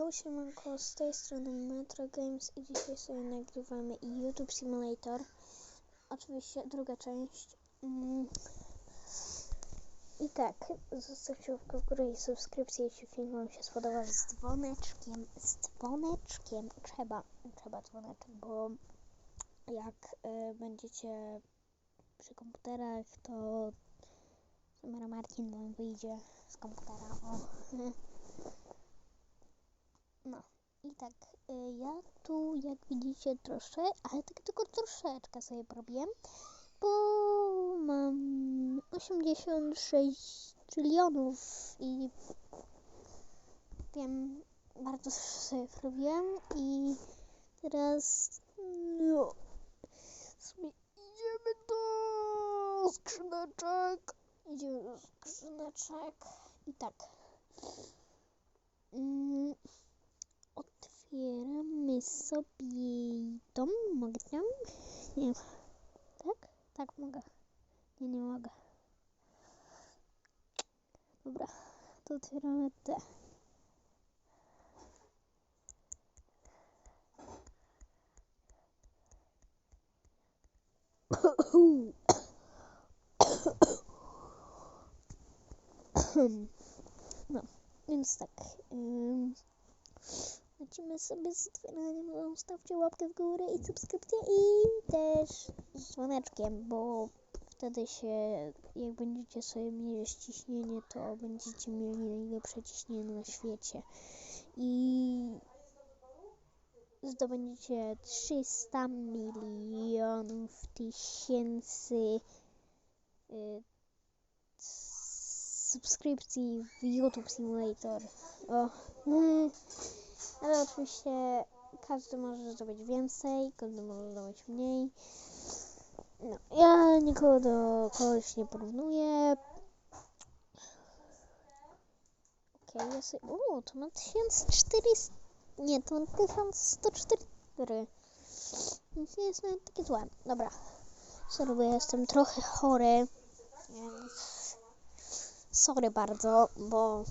Yo, siemanko, z tej strony Metro Games i dzisiaj sobie nagrywamy YouTube Simulator. Oczywiście druga część. Mm. I tak, zostawcie łapkę w górę i subskrypcję, jeśli film wam się spodobał z dzwoneczkiem, z dzwoneczkiem. Trzeba, trzeba dzwoneczek, bo jak y, będziecie przy komputerach, to Samara Martin wam wyjdzie z komputera. O. No i tak, y, ja tu jak widzicie troszkę, ale tak tylko troszeczkę sobie robię, bo mam 86 trylionów i wiem, bardzo sobie robiłem i teraz no, sobie idziemy do skrzyneczek, idziemy do skrzyneczek i tak. Mm, otwieramy sobie tą. Mogę tam? Nie. Tak? Tak mogę. Nie, nie mogę. Dobra, to otwieramy te. No, więc tak. Lecimy sobie z otwieraniem. Zostawcie łapkę w górę i subskrypcję i też z dzwoneczkiem, bo wtedy się, jak będziecie sobie mierzyć ciśnienie, to będziecie mieli najlepsze ciśnienie na świecie. I zdobędziecie 300 milionów tysięcy y, subskrypcji w YouTube Simulator. O. Ale oczywiście każdy może zdobyć więcej, każdy może zdobyć mniej. No, ja nikogo do kogoś nie porównuję. Okej, ja sobie... O, to ma 1400... Nie, to ma 1104. Więc nie jest nawet takie złe. Dobra. Ja jestem trochę chory. Więc... Sorry bardzo, bo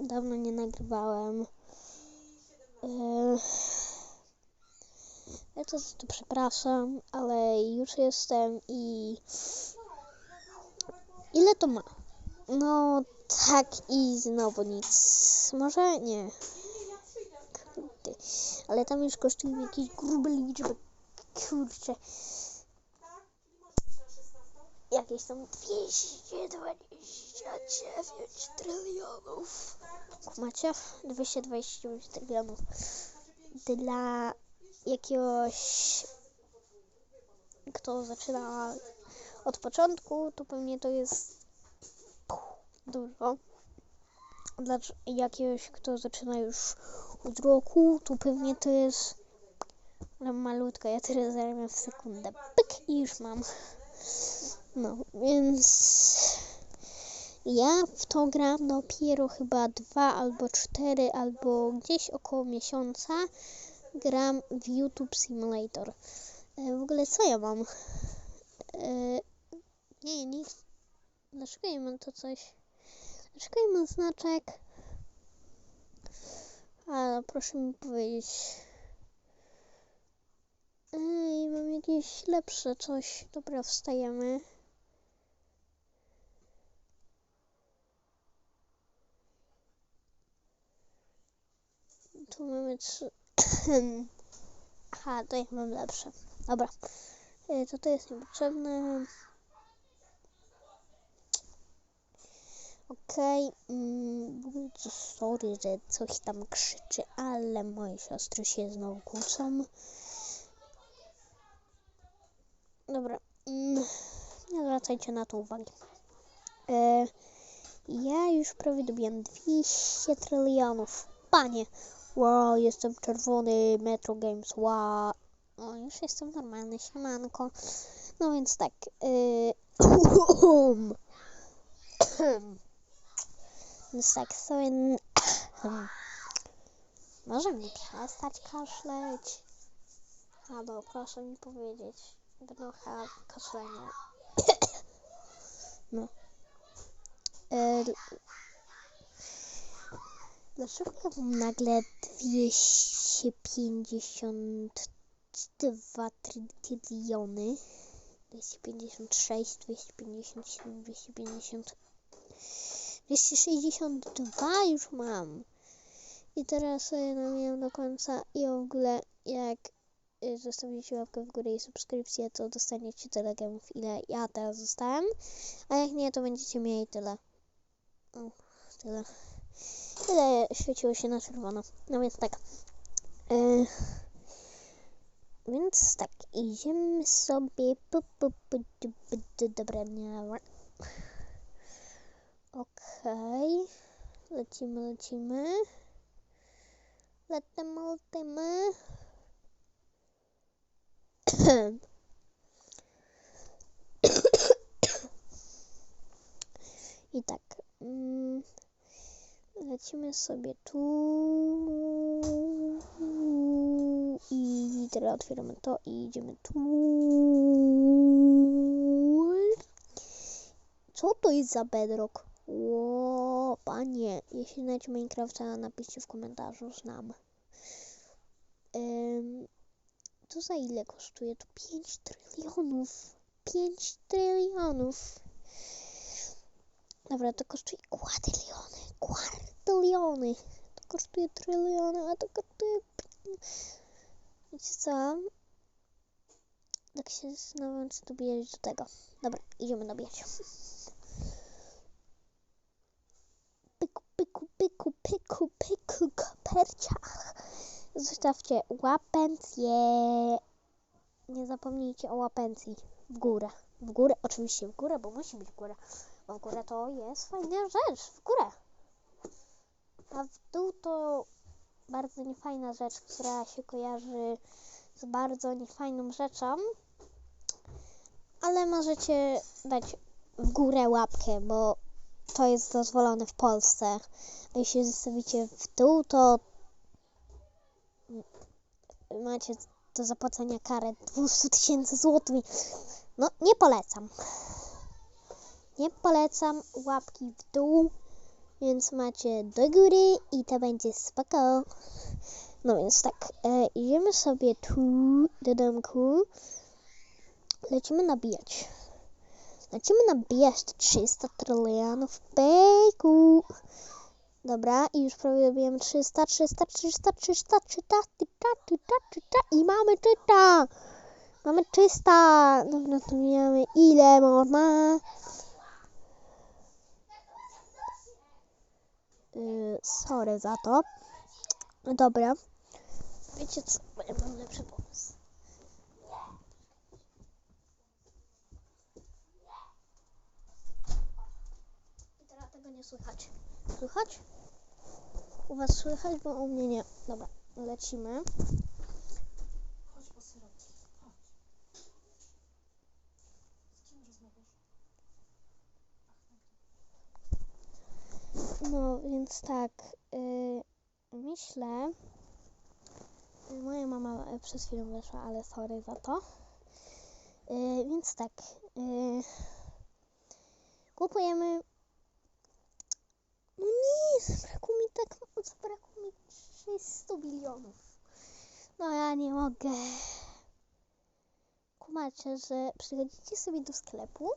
dawno nie nagrywałem. Ja to, to przepraszam, ale już jestem i... Ile to ma? No tak i znowu nic. Może nie. Kurde. Ale tam już kosztują jakieś grube liczby. Kurczę. Jakieś tam 229 trylionów. Macie? 229 trylionów. Dla jakiegoś, kto zaczyna od początku, to pewnie to jest dużo. Dla jakiegoś, kto zaczyna już od roku, to pewnie to jest malutko. Ja tyle zarabiam w sekundę. Pyk i już mam. No, więc ja w to gram dopiero chyba dwa albo cztery, albo gdzieś około miesiąca gram w YouTube Simulator. E, w ogóle co ja mam? E, nie, nic. Dlaczego ja mam to coś? Dlaczego ja mam znaczek? A, proszę mi powiedzieć. Ej, mam jakieś lepsze coś. Dobra, wstajemy. Tu mamy trzy. Aha, to mam lepsze. Dobra. E, To to jest niepotrzebne. Okej. Mm, ogóle to sorry, że coś tam krzyczy, ale moje siostry się znowu kłócą. Dobra. Mm, nie zwracajcie na to uwagi. E, ja już prawie dobiłem 200 trylionów. Panie. Wow, jestem czerwony, Metro Games, wow. O, już jestem normalny, siemanko. No więc tak. Yy... więc tak, sobie... Może mi przestać kaszleć? Halo, proszę mi powiedzieć. Trochę kaszlenia. no. Yy... Dlaczego ja mam nagle 252 tryliony? 256, 257, 250, 262 już mam. I teraz sobie namieniam do końca i w ogóle jak y, zostawicie łapkę w górę i subskrypcję, to dostaniecie tyle gemów, ile ja teraz dostałem. A jak nie, to będziecie mieli tyle. O, tyle. Tyle świeciło się na czerwono. No więc tak. Y, więc tak, idziemy sobie. Pu, dobra, nie. Okej. Lecimy, lecimy. Lecimy, lecimy. I tak. Mm, lecimy sobie tu. I teraz otwieramy to i idziemy tu. Co to jest za bedrock? Ło, panie, jeśli znacie Minecrafta, napiszcie w komentarzu, znam. Ym, to za ile kosztuje? To 5 trylionów. 5 trylionów. Dobra, to kosztuje kwadryliony. Kwartyliony. To kosztuje tryliony, a to kosztuje... Wiecie co? Tak się zastanawiam, czy dobijać do tego. Dobra, idziemy dobijać. Pyku, pyku, pyku, pyku, pyku, kopercia. Zostawcie łapencję. Nie zapomnijcie o łapencji. W górę. W górę, oczywiście w górę, bo musi być w górę. Bo w górę to jest fajna rzecz. W górę. A w dół to bardzo niefajna rzecz, która się kojarzy z bardzo niefajną rzeczą. Ale możecie dać w górę łapkę, bo to jest dozwolone w Polsce. A jeśli zostawicie w dół, to macie do zapłacenia karę 200 tysięcy złotych. No, nie polecam. Nie polecam łapki w dół, więc macie do góry i to będzie spoko. No więc tak, e, idziemy sobie tu do domku. Lecimy nabijać. Lecimy nabijać te 300 trylionów pyku. Dobra, i już prawie dobijemy 300, 300, 300, 300, 300, 300, 300, 300 i mamy 300. Mamy 300. Dobra, to ile można. Yy, sorry za to. Dobra. Wiecie co? Ja mam lepszy pomysł. I teraz tego nie słychać. Słychać? U was słychać, bo u mnie nie. Dobra, lecimy. No, więc tak. Yy, myślę. y, Moja mama y, przed chwilą weszła, ale sorry za to. Yy, więc tak. Yy, kupujemy. No nie, zabrakło mi tak. Zabrakło mi 300 bilionów. No ja nie mogę. Kumacie, że przychodzicie sobie do sklepu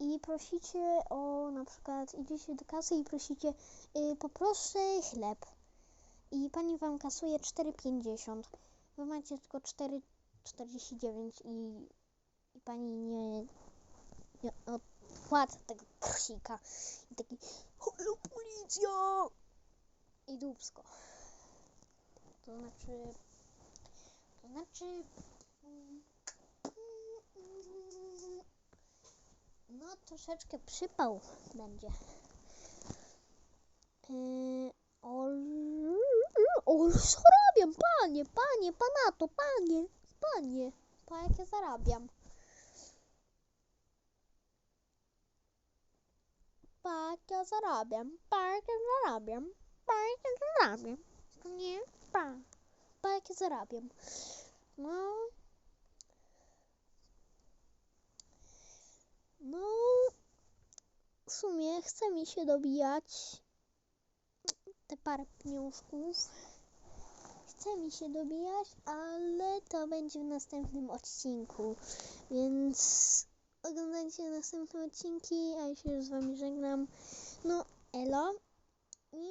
i prosicie o na przykład idziecie do kasy i prosicie y, poproszę chleb. I pani wam kasuje 4,50 wy macie tylko 4,49 i, i pani nie, nie odpłaca tego kusika i taki halo policja! I dupsko to znaczy to znaczy no troszeczkę przypał będzie. Yy, ol, ol, zarabiam, panie, panie, panato, panie, panie, pa jak ja zarabiam. Pa jak ja zarabiam, pa jak ja zarabiam, pa jak ja zarabiam, nie, pa, pa jak ja zarabiam. No, no, w sumie chce mi się dobijać. te parę pieniążków. Chce mi się dobijać, ale to będzie w następnym odcinku. Więc oglądajcie następne odcinki, a ja się z wami żegnam. No, elo i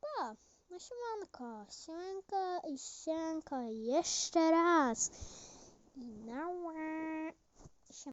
pa! No siemanko, siemanko i siemanko jeszcze raz. I nała.